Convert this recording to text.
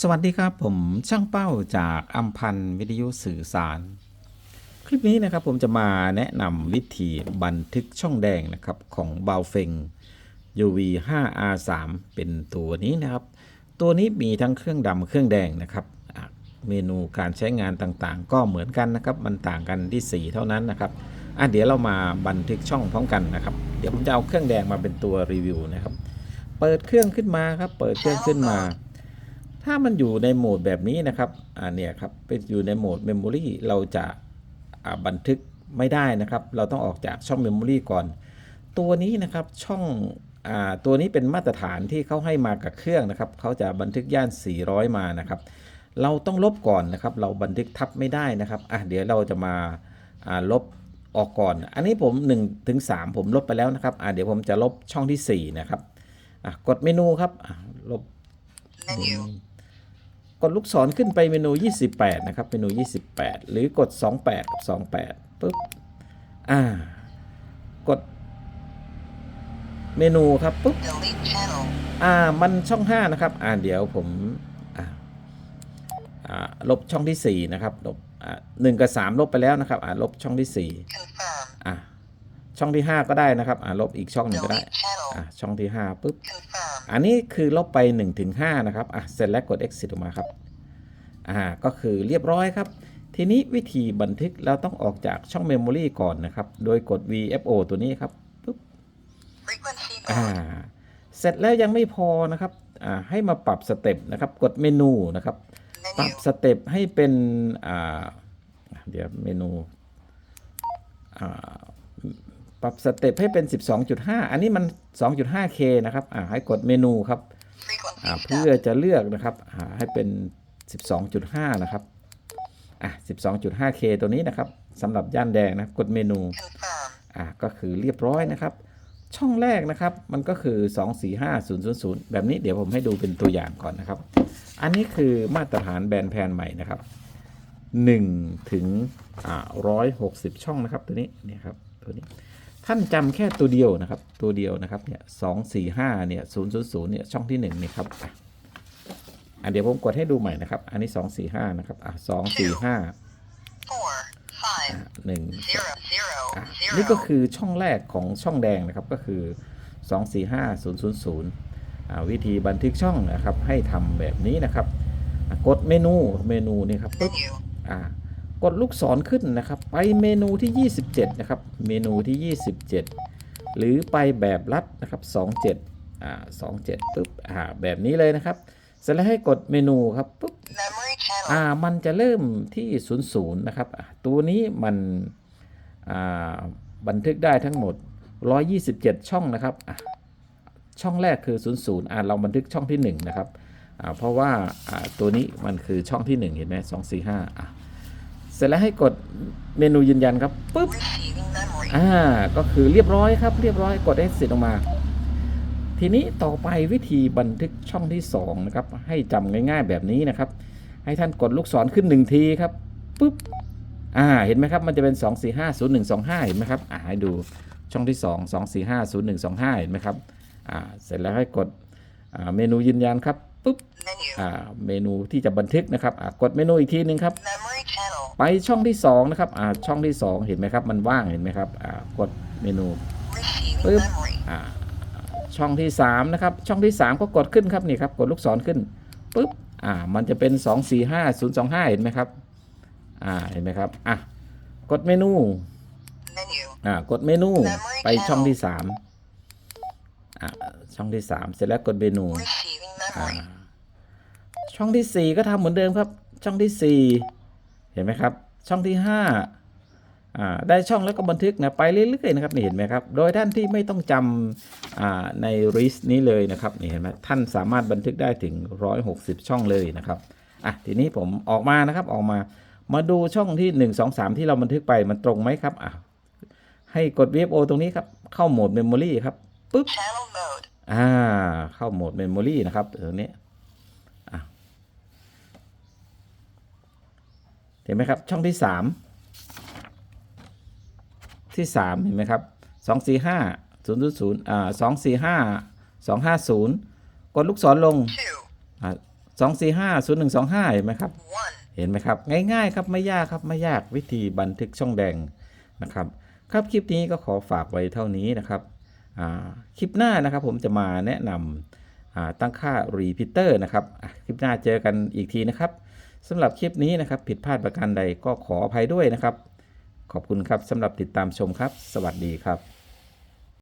สวัสดีครับผมช่างเป้าจากอัมพันวิทยุสื่อสาร คลิปนี้นะครับผมจะมาแนะนำวิธีบันทึกช่องแดงนะครับของบาเฟง UV 5 R 3 เป็นตัวนี้นะครับ ตัวนี้มีทั้งเครื่องดำเครื่องแดงนะครับ เมนูการใช้งานต่างๆ ก็เหมือนกันนะครับ มันต่างกันที่สีเท่านั้นนะครับอะเดี๋ยวเรามาบันทึกช่องพร้อมกันนะครับ เดี๋ยวผมจะเอาเครื่องแดงมาเป็นตัวรีวิวนะครับ เปิดเครื่องขึ้นมาครับ เปิดเครื่องขึ้นมา ถ้ามันอยู่ในโหมดแบบนี้นะครับอ่าเนี่ยครับเป็นอยู่ในโหมด Memory เราจะาบันทึกไม่ได้นะครับ เราต้องออกจากช่อง Memory ก่อน ตัวนี้นะครับช่องอ่าตัวนี้เป็นมาตรฐานที่เขาให้มากับเครื่องนะครับเขาจะบันทึกย่าน 400 มานะครับ เราต้องลบก่อนนะครับ เราบันทึกทับไม่ได้นะครับอะเดี๋ยวเราจะมาอ่าลบออกก่อน อันนี้ผม1ถึง3ผมลบไปแล้วนะครับอะเดี๋ยวผมจะลบช่องที่ 4 นะครับอะกดเมนูครับอะลบ Menu. กดลูกศรขึ้นไปเมนู 28 นะครับ เมนู 28 หรือกด 28 กับ 28ปุ๊บ อ่า กด เมนูครับปุ๊บ Delete channel. อ่า มันช่อง 5 นะครับ อ่า เดี๋ยวผม อ่า อ่า ลบช่องที่ 4 นะครับ ลบ อ่าหนึ่งกับ 3 ลบไปแล้วนะครับ อ่า ลบช่องที่ Confirm. 4อ่า ช่องที่ 5 ก็ได้นะครับ อ่า ลบอีกช่องหนึ่งก็ได้ Delete channel. อ่า ช่องที่ 5 ปุ๊บ Confirm. อันนี้คือลบไป1ถึง5นะครับ อะ เสร็จแล้วกด exit ออกมาครับ อ่า ก็คือเรียบร้อยครับ ทีนี้วิธีบันทึกเราต้องออกจากช่อง Memory ก่อนนะครับ โดยกด VFO ตัวนี้ครับปุ๊บ Frequency อ่า mode. เสร็จแล้วยังไม่พอนะครับ อ่า ให้มาปรับสเต็ปนะครับ กดเมนูนะครับ ปรับ Menu. สเต็ปให้เป็น อ่า เดี๋ยวเมนู อ่า ปรับสเต็ปให้เป็น 12.5 อันนี้มัน 2.5K นะครับอ่าให้กดเมนูครับ Frequency อ่า step. เพื่อจะเลือกนะครับอ่าให้เป็น 12.5 นะครับอะ 12.5K ตัวนี้นะครับสำหรับย่านแดงนะกดเมนู Confirm. อะก็คือเรียบร้อยนะครับ ช่องแรกนะครับมันก็คือ 245000 แบบนี้เดี๋ยวผมให้ดูเป็นตัวอย่างก่อนนะครับ อันนี้คือมาตรฐานแบรนด์แพนใหม่นะครับ1ถึงอ่า160 ช่องนะครับตัวนี้เนี่ยครับตัวนี้ ท่านจำแค่ตัวเดียวนะครับ ตัวเดียวนะครับเนี่ยสองสี่ห้าเนี่ยศูนย์ศูนย์ศูนย์เนี่ยช่องที่หนึ่งนี่ครับอะอะเดี๋ยวผมกดให้ดูใหม่นะครับ อันนี้สองสี่ห้านะครับอะสองสี่ห้า Four. Five. หนึ่ง Zero. Zero. อะ Zero. นี่ก็คือช่องแรกของช่องแดงนะครับก็คือสองสี่ห้าศูนย์ศูนย์ศูนย์วิธีบันทึกช่องนะครับให้ทำแบบนี้นะครับอะกดเมนูเมนูนี่ครับปึ๊บ Menu. อ่า กดลูกศรขึ้นนะครับ ไปเมนูที่ 27 นะครับ เมนูที่ 27 หรือไปแบบลัดนะครับ 27 อ่า 27ปุ๊บ อ่า แบบนี้เลยนะครับ เสร็จแล้วให้กดเมนูครับปุ๊บ Memory channel. อ่า มันจะเริ่มที่ 00 นะครับอะตัวนี้มัน อ่า บันทึกได้ทั้งหมด 127 ช่องนะครับอะช่องแรกคือ 00 อ่าเราบันทึกช่องที่ 1 นะครับ อ่า เพราะว่า อ่า ตัวนี้มันคือช่องที่ 1 เห็นไหม245อะ เสร็จแล้วให้กดเมนูยืนยันครับปุ๊บอ่าก็คือเรียบร้อยครับ เรียบร้อยกด exit ออกมา ทีนี้ต่อไปวิธีบันทึกช่องที่2นะครับให้จำง่ายๆแบบนี้นะครับ ให้ท่านกดลูกศรขึ้น 1 ทีครับปุ๊บอ่าเห็นไหมครับมันจะเป็น 2 4 5 0 1 2 5 เห็นไหมครับอ่าให้ดูช่องที่ 2 2 4 5 0 1 2 5 เห็นไหมครับอ่าเสร็จแล้วให้กดเมนูยืนยันครับปุ๊บอ่าเมนูที่จะบันทึกนะครับกดเมนูอีกทีหนึ่งครับ ไปช่องที่2นะครับอ่าช่องที่ 2 เห็นไหมครับ มันว่างเห็นไหมครับอ่ากดเมนู Receiving Boop. memory. อ่าช่องที่3นะครับช่องที่ 3 ก็กดขึ้นครับนี่ครับกดลูกศรขึ้นปุ๊บอ่ามันจะเป็น 2 4 5 0 2 5 เห็นไหมครับอ่าเห็นไหมครับอะกดเมนู Menu. อ่ากดเมนูไปช่องที่3อ่าช่องที่ 3 เสร็จแล้วกดเมนู Receiving อ่า memory. ช่องที่ 4 ก็ทำเหมือนเดิมครับ ช่องที่ 4 เห็นไหมครับ ช่องที่5อ่าได้ช่องแล้วก็บันทึกนะไปเรื่อยๆนะครับนี่เห็นไหมครับ โดยท่านที่ไม่ต้องจำอ่าใน list นี้เลยนะครับนี่เห็นไหมท่านสามารถบันทึกได้ถึง 160 ช่องเลยนะครับอะทีนี้ผมออกมานะครับออกมามาดูช่องที่ 1 2 3 ที่เราบันทึกไปมันตรงไหมครับอะให้กด VFO ตรงนี้ครับ เข้าโหมด Memory ครับปุ๊บ Channel mode. อ่าเข้าโหมด Memory นะครับตรงนี้อะ เห็นไหมครับ ช่องที่สามที่สามเห็นไหมครับสองสี่ห้าศูนย์ศูนย์อ่าสองสี่ห้าสองห้าศูนย์กดลูกศรลงอ่า245 0125 เห็นไหมครับ เห็นไหมครับ ง่ายๆครับไม่ยากครับไม่ยากวิธีบันทึกช่องแดงนะครับ ครับคลิปนี้ก็ขอฝากไว้เท่านี้นะครับคลิปหน้านะครับผมจะมาแนะนำตั้งค่ารีพิเตอร์นะครับ คลิปหน้าเจอกันอีกทีนะครับ สำหรับคลิปนี้นะครับ ผิดพลาดประการใดก็ขออภัยด้วยนะครับ ขอบคุณครับสำหรับติดตามชมครับ สวัสดีครับ